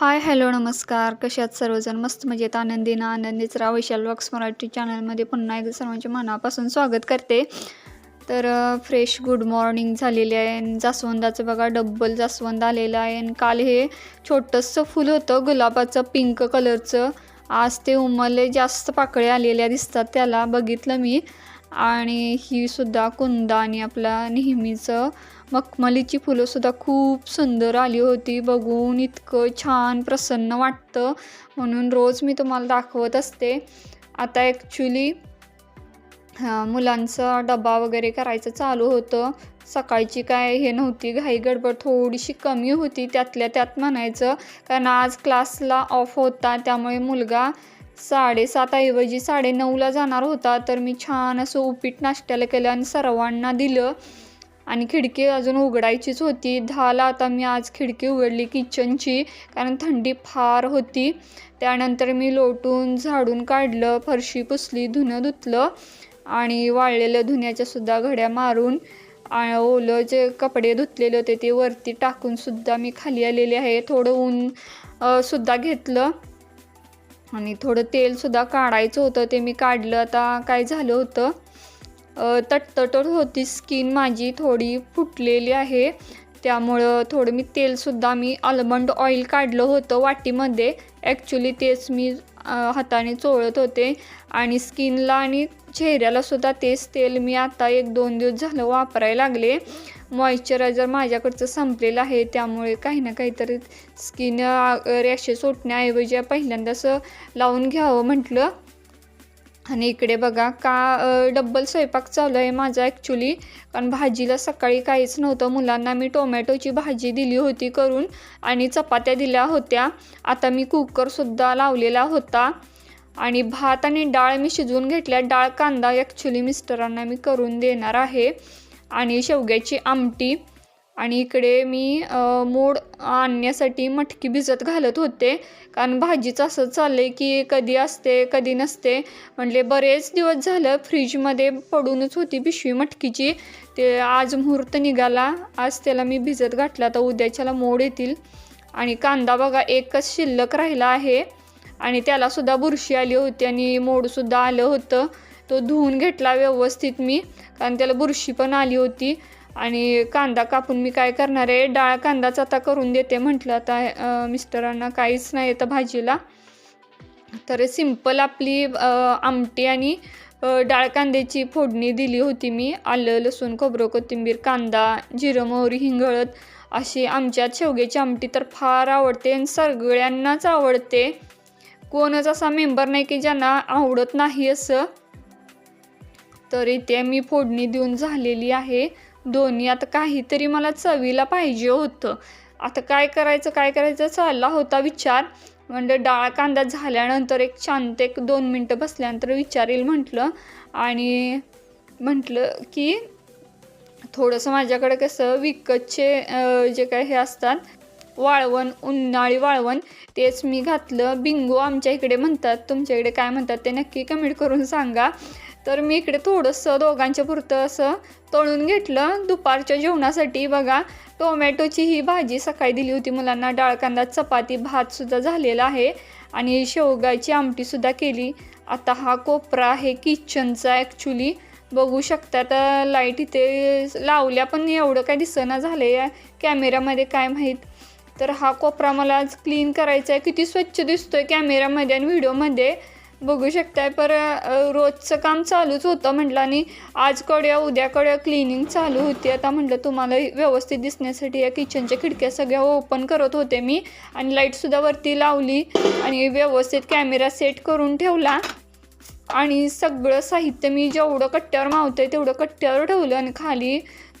Hi hello नमस्कार. कशात सर्वजण? मस्त मजेत आनंदीनं आनंदीच. राहा वैशाल वॉक्स मराठी चॅनलमध्ये पुन्हा एकदा सर्वांचे मनापासून स्वागत करते. तर फ्रेश गुड मॉर्निंग झालेली आहे. जास्वंदाचं बघा डब्बल जास्वंद आलेलं आहे. आणि काल हे छोटंसं फुल होतं गुलाबाचं पिंक कलरचं. आज ते उमले जास्त पाकळ्या आलेल्या दिसतात त्याला. बघितलं मी. आणि ही सुद्धा कुंदा आणि आपला नेहमीचं मखमलीची फुलंसुद्धा खूप सुंदर आली होती. बघून इतकं छान प्रसन्न वाटतं. म्हणून रोज मी तुम्हाला दाखवत असते. आता ॲक्च्युली मुलांचा डबा वगैरे करायचं चालू होतं. सकाळची काय हे नव्हती घाई गडबड थोडीशी कमी होती. त्यातल्या त्यात म्हणायचं कारण आज क्लासला ऑफ होता. त्यामुळे मुलगा साडेसातऐवजी साडेनऊला जाणार होता तर मी छान असं उपीट नाश्त्याला केलं आणि सर्वांना दिलं. आणि खिडकी अजून उघडायचीच होती. दहाला आता मी आज खिडकी उघडली किचनची कारण थंडी फार होती. त्यानंतर मी लोटून झाडून काढलं फरशी पुसली धुणं धुतलं आणि वाळलेलं धुण्याच्यासुद्धा घड्या मारून ओलं जे कपडे धुतलेले होते ते वरती टाकूनसुद्धा मी खाली आलेले आहे. थोडं ऊन सुद्धा घेतलं. आणि थोडं तेलसुद्धा काढायचं होतं ते मी काढलं. आता काय झालं होतं तटतटत होती स्किन माझी थोडी फुटलेली आहे. त्यामुळं थोडं मी तेलसुद्धा मी आल्मंड ऑइल काढलं होतं वाटीमध्ये. ॲक्च्युली तेच मी हाताने चोळत होते. आणि स्किनला आणि चेहऱ्यालासुद्धा तेच तेल मी आता एक दोन दिवस झालं वापरायला लागले. मॉइश्चरायझर माझ्याकडचं संपलेलं आहे. त्यामुळे काही ना काहीतरी स्किन रॅशेस सुटण्याऐवजी पहिल्यांदाच लावून घ्यावं म्हटलं. आणि इकडे बघा का डब्बल स्वयंपाक चालू आहे माझा ॲक्च्युली कारण भाजीला सकाळी काहीच नव्हतं. मुलांना मी टोमॅटोची भाजी दिली होती करून आणि चपात्या दिल्या होत्या. आता मी कुकरसुद्धा लावलेला होता. आणि भात आणि डाळ मी शिजवून घेतल्या. डाळ कांदा ॲक्च्युली मिस्टरांना मी करून देणार आहे. आणि शेवग्याची आमटी. आणि इकडे मी मोड आणण्यासाठी मटकी भिजत घालत होते. कारण भाजीचं असं चाललं आहे की कधी असते कधी नसते. म्हणले बरेच दिवस झालं फ्रीजमध्ये पडूनच होती पिशवी मटकीची. ते आज मुहूर्त निघाला. आज त्याला मी भिजत घातला. तर उद्याच्याला मोड येतील. आणि कांदा बघा एकच शिल्लक राहिला आहे. आणि त्यालासुद्धा बुरशी आली होती आणि मोडसुद्धा आलं होतं. तो धुवून घेतला व्यवस्थित मी कारण त्याला बुरशी पण आली होती. आणि कांदा कापून मी काय करणार आहे डाळ कांदाच आता करून देते म्हटलं आता मिस्टरांना काहीच नाही येतं भाजीला. तर सिंपल आपली आमटी आणि डाळ कांद्याची फोडणी दिली होती मी. आलं लसूण खोबरं कोथिंबीर कांदा जिरं मोहरी हिंगळत अशी आमच्या शेवग्याची आमटी तर फार आवडते आणि सगळ्यांनाच आवडते. कोणच असा मेंबर नाही की ज्यांना आवडत नाही असं. तर इथे मी फोडणी देऊन झालेली आहे. दोन्ही आता काहीतरी मला चवीला पाहिजे होतं. आता काय करायचं काय करायचं चालला होता विचार. म्हणजे डाळ कांदा झाल्यानंतर एक शांत एक दोन मिनटं बसल्यानंतर विचारेल म्हटलं. आणि म्हटलं की थोडंसं माझ्याकडे कसं विकतचे जे काय हे असतात वाळवण उन्हाळी वाळवण तेच मी घातलं. बिंगो आमच्या इकडे म्हणतात तुमच्या इकडे काय म्हणतात ते नक्की कमेंट करून सांगा. तर मी इकडे थोडंसं दोघांच्या पुरतं असं तळून घेतलं. दुपारच्या जेवणासाठी बघा टोमॅटोची ही भाजी सकाळी दिली होती मुलांना. डाळ कांदा चपाती भातसुद्धा झालेला आहे. आणि शेवगाची आमटीसुद्धा केली. आता हा कोपरा आहे किचनचा ॲक्च्युली बघू शकता तर लाइट इथे लावल्या पण एवढं काय दिसना झालं आहे कॅमेऱ्यामध्ये काय माहीत. तर हा कोपरा मला आज क्लीन करायचा आहे किती स्वच्छ दिसतो आहे कॅमेऱ्यामध्ये आणि व्हिडिओमध्ये बघू शकताय. पर रोजचं काम चालूच होतं म्हटलं आणि आज कड्या उद्या कड्या क्लिनिंग चालू होती. आता म्हटलं तुम्हाला व्यवस्थित दिसण्यासाठी या किचनच्या खिडक्या सगळ्या ओपन करत होते मी आणि लाईटसुद्धा वरती लावली आणि व्यवस्थित कॅमेरा सेट करून ठेवला. आणि सगळं साहित्य मी जेवढं कट्ट्यावर मावतं आहे तेवढं कट्ट्यावर ठेवलं आणि खाली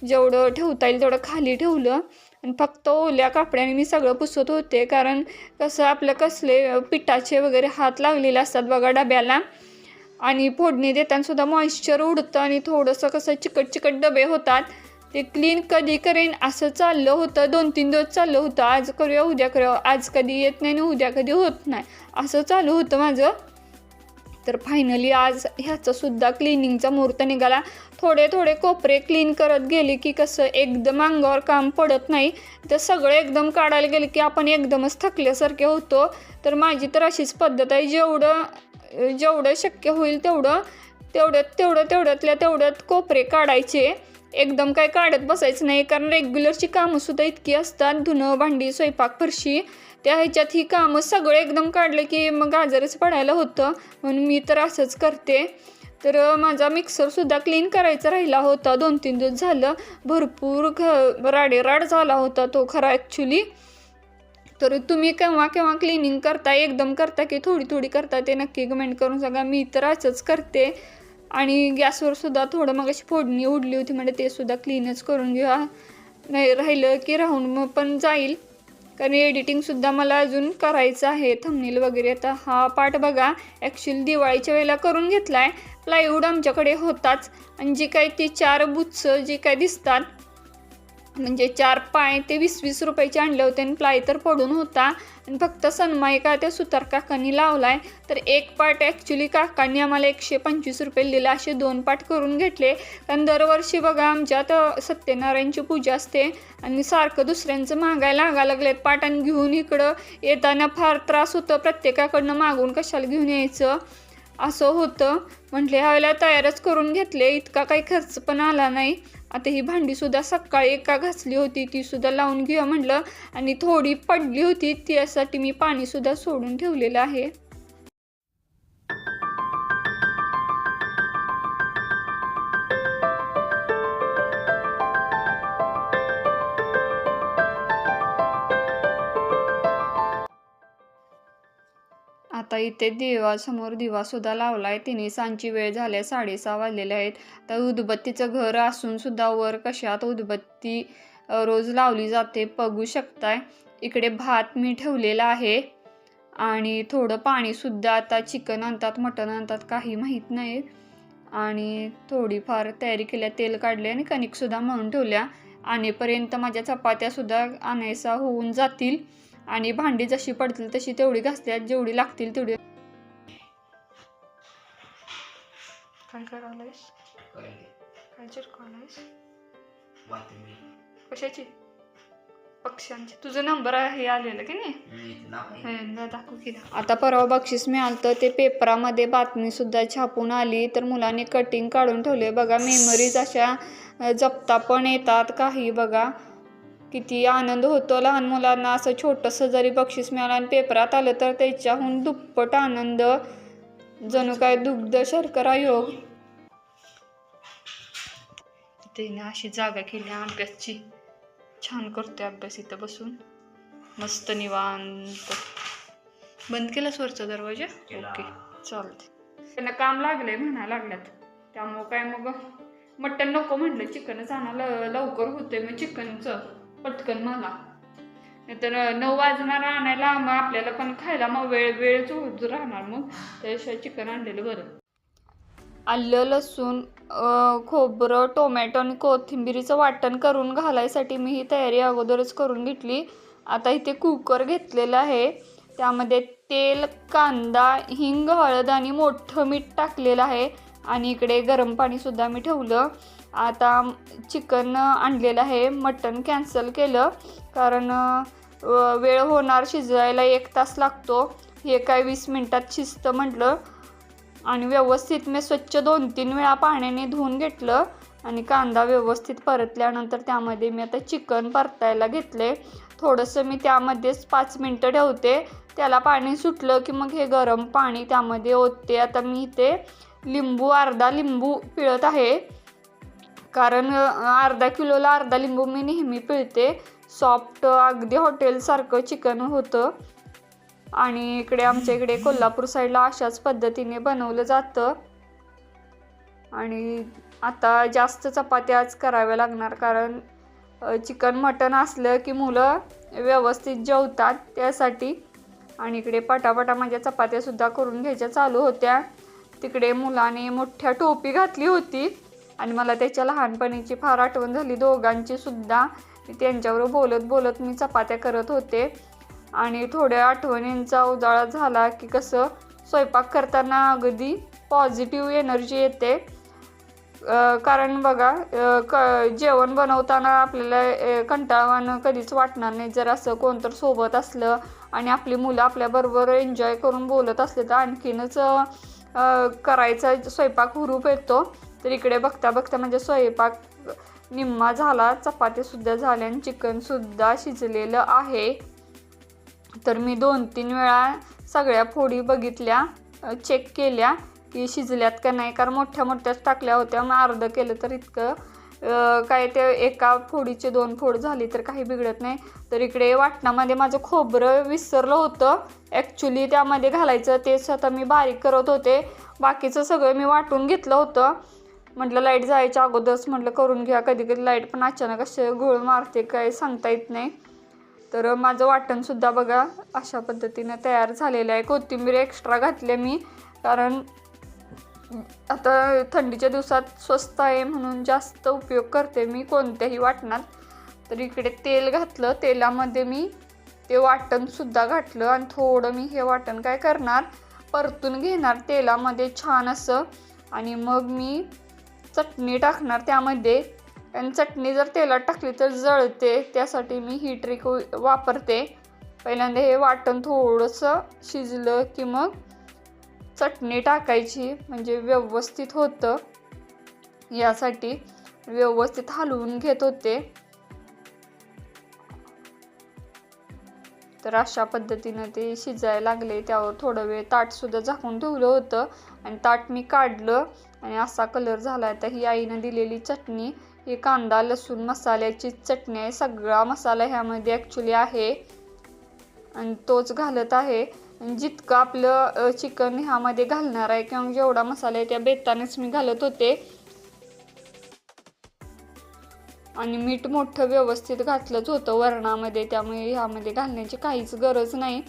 जेवढं ठेवता येईल तेवढं खाली ठेवलं. आणि फक्त ओल्या कापड्याने मी सगळं पुसत होते. कारण कसं आपलं कसले पिठाचे वगैरे हात लागलेले असतात बघा डब्याला. आणि फोडणी देतानासुद्धा मॉइश्चर उडतं आणि थोडंसं कसं चिकट चिकट डबे होतात. ते क्लीन कधी करेन असं चाललं होतं. दोन तीन दिवस चाललं होतं. आज करूया उद्या करूया. आज कधी येत नाही आणि उद्या कधी होत नाही. असं चालू होतं माझं. तर फायनली आज ह्याचं सुद्धा क्लिनिंगचा मुहूर्त निघाला. थोडे थोडे कोपरे क्लीन करत गेले की कसं एकदम अंगावर काम पडत नाही. तर सगळं एकदम काढायला गेलं की आपण एकदमच थकल्यासारखे होतो. तर माझी तर अशीच पद्धत आहे जेवढं जेवढं शक्य होईल तेवढं तेवढ्यात तेवढं तेवढ्यातल्या तेवढ्यात कोपरे काढायचे. एकदम काय काढत बसायचं नाही कारण रेग्युलरची कामंसुद्धा इतकी असतात धुणं भांडी स्वयंपाक फरशी. त्या ह्याच्यात ही कामं सगळं एकदम काढलं की मग आजारच पडायला होतं. म्हणून मी तर असंच करते. तर माझा मिक्सरसुद्धा क्लीन करायचा राहिला होता. दोन तीन दिवस झालं. भरपूर घ राडेराड झाला होता तो खरा ॲक्च्युली तर तुम्ही केव्हा केव्हा क्लिनिंग करता एकदम करता की थोडी थोडी करता ते नक्की कमेंट करून सांगा. मी तर असंच करते. आणि गॅसवर सुद्धा थोडं मग अशी फोडणी उडली होती. म्हणजे ते सुद्धा क्लीनच करून घ्या. नाही राहिलं की राहून मग पण जाईल. कारण एडिटिंगसुद्धा मला अजून करायचं आहे थंबनेल वगैरे. आता हा पार्ट बघा ॲक्च्युली दिवाळीच्या वेळेला करून घेतला आहे प्लायवूड आमच्याकडे होताच. आणि जे काही ती चार बुथ्स जे काय दिसतात म्हणजे चार पाय ते वीस वीस रुपयाचे आणले होते आणि प्लाय तर पडून होता. आणि फक्त सनमायका त्या सुतार काकांनी लावलाय. तर एक पाट ॲक्च्युली काकांनी आम्हाला एकशे पंचवीस रुपये दिला असे दोन पाठ करून घेतले. कारण दरवर्षी बघा आमच्यात सत्यनारायणची पूजा असते. आणि सारखं दुसऱ्यांचं मागायला लागा लागलेत पाट आणि घेऊन इकडं येताना फार त्रास होतो. प्रत्येकाकडनं मागून कशाला घेऊन यायचं? असं होतं. म्हटले ह्यावेळेला तयारच करून घेतले. इतका काही खर्च पण आला नाही. आता ही भांडीसुद्धा सकाळी एका घासली होती तीसुद्धा लावून घेऊया म्हटलं आणि थोडी पडली होती त्यासाठी मी पाणीसुद्धा सोडून ठेवलेलं आहे. इथे देवासमोर दिवासुद्धा लावला आहे तिने सांची वेळ झाल्या साडेसहा वाजलेले आहेत. तर उदबत्तीचं घर असून सुद्धा वर कशात उदबत्ती रोज लावली जाते बघू शकताय. इकडे भात मी ठेवलेला आहे आणि थोडं पाणीसुद्धा आता चिकन आणतात मटण आणतात काही माहीत नाही. आणि थोडीफार तयारी केल्या तेल काढले आणि कणिकसुद्धा म्हणून ठेवल्या. आणेपर्यंत माझ्या चपात्यासुद्धा आणायचा होऊन जातील. आणि भांडी जशी पडतील तशी तेवढी घासल्यात जेवढी लागतील तेवढी. काय करायलायस? काय कशाची? पक्ष्यांची. तुझं नंबर आहे आलेलं की नाही? हे ना दाखव की आता परवा बक्षीस मिळालं तर ते पेपरामध्ये बातमी सुद्धा छापून आली तर मुलांनी कटिंग काढून ठेवले बघा मेमरीज अशा जपता पण येतात काही बघा. किती आनंद होतो. लहान मुलांना असं छोटंसं जरी बक्षीस मिळालं आणि पेपरात आलं तर त्याच्याहून दुप्पट आनंद. जणू काय दुग्ध शर्करा योग. तिने अशी जागा केली अभ्यासची. छान करते अभ्यास इथं बसून. मस्त निवांत. बंद केला स्वरचा दरवाजा. ओके चालते त्यांना काम लागलंय म्हणा लागल्यात. त्यामुळं काय मग? मटण नको म्हटलं चिकनच आणायला लवकर होते मग चिकनचं. पटकन मला. नाहीतर नऊ वाजणार आणायला मग आपल्याला पण खायला मग वेळ वेळच होत राहणार मग. त्याशिवाय चिकन आणलेलं बरं. आलं लसूण खोबरं टोमॅटो आणि कोथिंबिरीचं वाटण करून घालायसाठी मी ही तयारी अगोदरच करून घेतली. आता इथे कुकर घेतलेलं आहे. त्यामध्ये तेल कांदा हिंग हळद आणि मोठं मीठ टाकलेलं आहे. आणि इकडे गरम पाणीसुद्धा मी ठेवलं. आता चिकन आणलेलं आहे मटण कॅन्सल केलं. कारण वेळ होणार शिजवायला एक तास लागतो. हे काय वीस मिनटात शिजतं म्हटलं. आणि व्यवस्थित मी स्वच्छ दोन तीन वेळा पाण्याने धुवून घेतलं. आणि कांदा व्यवस्थित परतल्यानंतर त्यामध्ये मी आता चिकन परतायला घेतले. थोडंसं मी त्यामध्येच पाच मिनटं ठेवते. त्याला पाणी सुटलं की मग हे गरम पाणी त्यामध्ये ओतते. आता मी इथे लिंबू अर्धा लिंबू पिळत आहे. कारण अर्धा किलोला अर्धा लिंबू मी नेहमी पिळते. सॉफ्ट अगदी हॉटेलसारखं चिकन होतं. आणि इकडे आमच्या इकडे कोल्हापूर साईडला अशाच पद्धतीने बनवलं जातं. आणि आता जास्त चपात्याच कराव्या लागणार कारण चिकन मटण असलं की मुलं व्यवस्थित जेवतात त्यासाठी. आणि इकडे पटापटा माझ्या चपात्यासुद्धा करून घ्यायच्या चालू होत्या. तिकडे मुलाने मोठ्या टोपी घातली होती. आणि मला त्याच्या लहानपणीची फार आठवण झाली. दोघांची सुद्धा मी बोलत बोलत मी चपात्या करत होते. आणि थोड्या आठवणींचा उजाळा झाला की कसं स्वयंपाक करताना अगदी पॉझिटिव्ह एनर्जी येते. कारण बघा क जेवण बनवताना आपल्याला अ, कंटाळवाणं कधीच वाटणार नाही. जर असं कोणतं सोबत असलं आणि आपली मुलं आपल्याबरोबर एन्जॉय करून बोलत असले तर आणखीनच करायचा स्वयंपाक हुरूप येतो. तर इकडे बघता बघता म्हणजे स्वयंपाक निम्मा झाला. चपातीसुद्धा झाल्या आणि चिकनसुद्धा शिजलेलं आहे. तर मी दोन तीन वेळा सगळ्या फोडी बघितल्या चेक केल्या की शिजल्यात का नाही. कारण मोठ्या मोठ्याच टाकल्या होत्या. मग अर्धं केलं तर इतकं काय ते एका फोडीचे दोन फोड झाली तर काही बिघडत नाही. तर इकडे वाटणामध्ये माझं खोबरं विसरलं होतं. ॲक्च्युली त्यामध्ये घालायचं ते स्वतः मी बारीक करत होते. बाकीचं सगळं मी वाटून घेतलं होतं. म्हटलं लाइट जायच्या अगोदरच म्हटलं करून घ्या. कधी कधी लाइट पण अचानक असे घोळ मारते काय सांगता येत नाही. तर माझं वाटणसुद्धा बघा अशा पद्धतीनं तयार झालेलं आहे. कोथिंबीर एक्स्ट्रा घातले मी कारण आता थंडीच्या दिवसात स्वस्त आहे म्हणून जास्त उपयोग करते मी कोणत्याही वाटणात. तर इकडे तेल घातलं तेलामध्ये मी ते वाटणसुद्धा घातलं आणि थोडं मी हे वाटण काय करणार परतून घेणार तेलामध्ये छान असं. आणि मग मी चटणी टाकणार त्यामध्ये आणि चटणी जर तेलात टाकली तर जळते. त्यासाठी मी ही ट्रिक वापरते. पहिल्यांदा हे वाटण थोडंसं शिजलं की मग चटणी टाकायची म्हणजे व्यवस्थित होतं. यासाठी व्यवस्थित हलवून घेत होते. तर अशा पद्धतीनं ते शिजायला लागले. त्यावर थोडं वेळ ताटसुद्धा झाकून ठेवलं होतं. आणि ताट मी काढलं आणि असा कलर झाला. आहे तर ही आईनं दिलेली चटणी ही कांदा लसूण मसाल्याची चटणी आहे. सगळा मसाला ह्यामध्ये ॲक्च्युली आहे. आणि तोच घालत आहे. आणि जितकं आपलं चिकन ह्यामध्ये घालणार आहे किंवा जेवढा मसाला आहे त्या बेतानेच मी घालत होते. आणि मीठ मोठं व्यवस्थित घातलंच होतं वरणामध्ये. त्यामुळे ह्यामध्ये घालण्याची काहीच गरज नाही.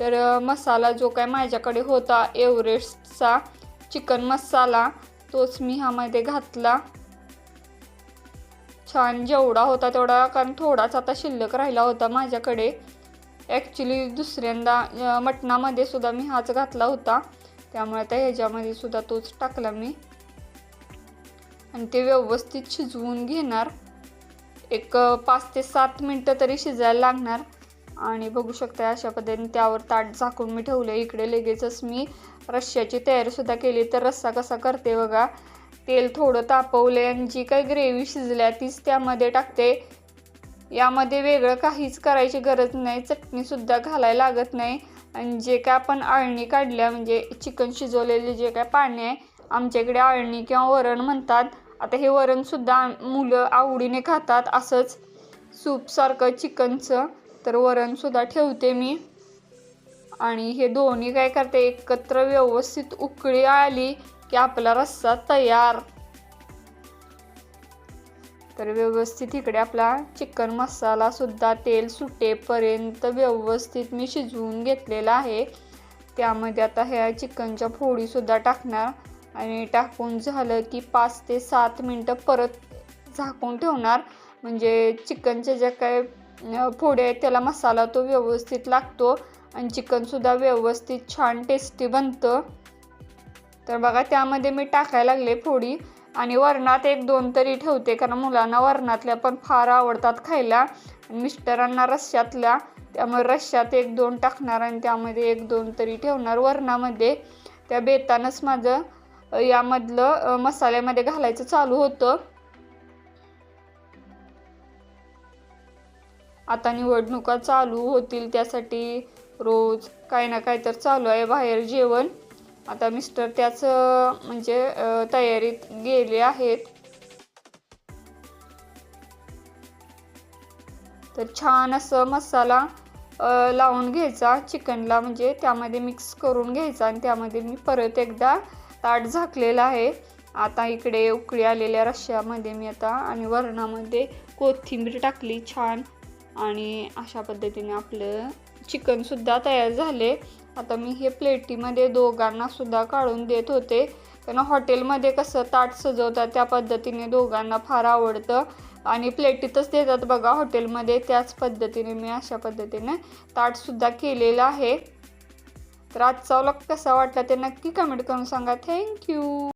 तर मसाला जो काय माझ्याकडे होता एव्हरेस्टचा चिकन मसाला तोच मी ह्यामध्ये घातला. छान जेवढा होता तेवढा कारण थोडाच आता शिल्लक राहिला होता माझ्याकडे. ॲक्च्युली दुसऱ्यांदा मटणामध्ये सुद्धा मी हाच घातला होता. त्यामुळे आता ह्याच्यामध्ये सुद्धा तोच टाकला मी. आणि ते व्यवस्थित शिजवून घेणार. एक पाच ते सात मिनटं तरी शिजायला लागणार. आणि बघू शकता अशा पद्धतीने त्यावर ताट झाकून मी ठेवलं. इकडे लगेचच मी रश्श्याची तयारीसुद्धा केली. तर रस्सा कसा करते बघा. तेल थोडं तापवले आणि जी काही ग्रेव्ही शिजल्या तीच त्यामध्ये टाकते. यामध्ये वेगळं काहीच करायची गरज नाही. चटणीसुद्धा घालायला लागत नाही. आणि जे काय आपण आळणी काढल्या म्हणजे चिकन शिजवलेले जे काय पाणी आहे आमच्याकडे आळणी किंवा वरण म्हणतात. आता हे वरणसुद्धा मुलं आवडीने खातात. असंच सूपसारखं चिकनचं. तर वरणसुद्धा ठेवते मी. आणि हे दोन्ही काय करते एकत्र व्यवस्थित उकळी आली की आपला रस्सा तयार. तर व्यवस्थित इकडे आपला चिकन मसाला सुद्धा तेल सुटेपर्यंत व्यवस्थित मी शिजवून घेतलेला आहे. त्यामध्ये आता ह्या चिकनच्या फोडीसुद्धा टाकणार आणि टाकून झालं की पाच ते सात मिनटं परत झाकून ठेवणार. म्हणजे चिकनच्या ज्या काय पुढे त्याला मसाला तो व्यवस्थित लागतो आणि चिकनसुद्धा व्यवस्थित छान टेस्टी बनतं. तर बघा त्यामध्ये मी टाकायला लागले फोडी आणि वरणात एक दोन तरी ठेवते कारण मुलांना वरणातल्या पण फार आवडतात खायला. मिस्टरांना रश्श्यातल्या त्यामुळे रश्श्यात एक दोन टाकणार आणि त्यामध्ये एक दोन तरी ठेवणार वरणामध्ये. त्या बेतानंच माझं यामधलं मसाल्यामध्ये घालायचं चालू होतं. आता निवडणुका चालू होतील त्यासाठी रोज काही ना काही तर चालू आहे बाहेर जेवण. आता मिस्टर त्याच म्हणजे तयारीत गेले आहेत. तर छान असं मसाला लावून घ्यायचा चिकनला म्हणजे त्यामध्ये मिक्स करून घ्यायचा आणि त्यामध्ये मी परत एकदा ताट झाकलेलं आहे. आता इकडे उकळी आलेल्या रश्श्यामध्ये मी आता आणि वरणामध्ये कोथिंबीर टाकली छान. आणि अशा पद्धतीने आपलं चिकनसुद्धा तयार झाले. आता मी हे प्लेटीमध्ये दोघांनासुद्धा काढून देत होते. कारण हॉटेलमध्ये कसं ताट सजवतात त्या पद्धतीने दोघांना फार आवडतं. आणि प्लेटीतच देतात बघा हॉटेलमध्ये त्याच पद्धतीने मी अशा पद्धतीने ताटसुद्धा केलेलं आहे. तर आजचा व्लॉग कसा वाटला ते नक्की कमेंट करून सांगा. थँक्यू